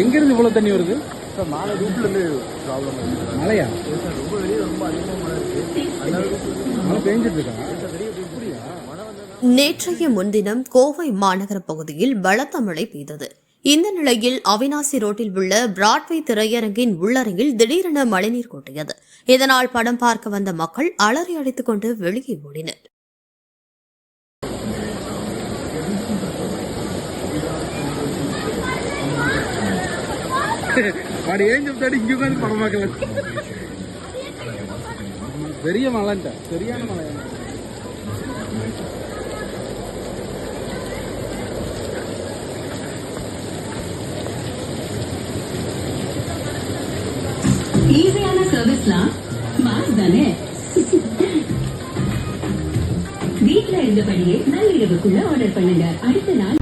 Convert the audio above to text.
எங்க இருந்து இவ்வளவு தண்ணி வருது? சார் மாலை ரூட்ல இருந்து ப்ராப்ளம் மழையா? சார் ரொம்ப வெளியே ரொம்ப அதிகமாக மழை பெஞ்சிட்டு இருக்கா? நேற்றைய முன்தினம் கோவை மாநகர பகுதியில் பலத்த மழை பெய்தது. இந்த நிலையில் அவினாசி ரோட்டில் உள்ள பிராட்வே திரையரங்கின் உள்ளரங்கில் திடீரென மழைநீர் கொட்டியது. இதனால் படம் பார்க்க வந்த மக்கள் அலறி அடித்துக் கொண்டு வெளியே ஓடினர். வாடி ஏன் சொல்லிட்டு இங்க உட்காந்து படம் பார்க்கல. பெரிய மழைன்ட்ட சரியான மழை ஈஸியான சர்வீஸ்லாம் ஸ்மார்ட் தானே வீட்ல இருந்தபடியே நள்ளிரவுக்குள்ள ஆர்டர் பண்ணுங்க. அடுத்த நாள்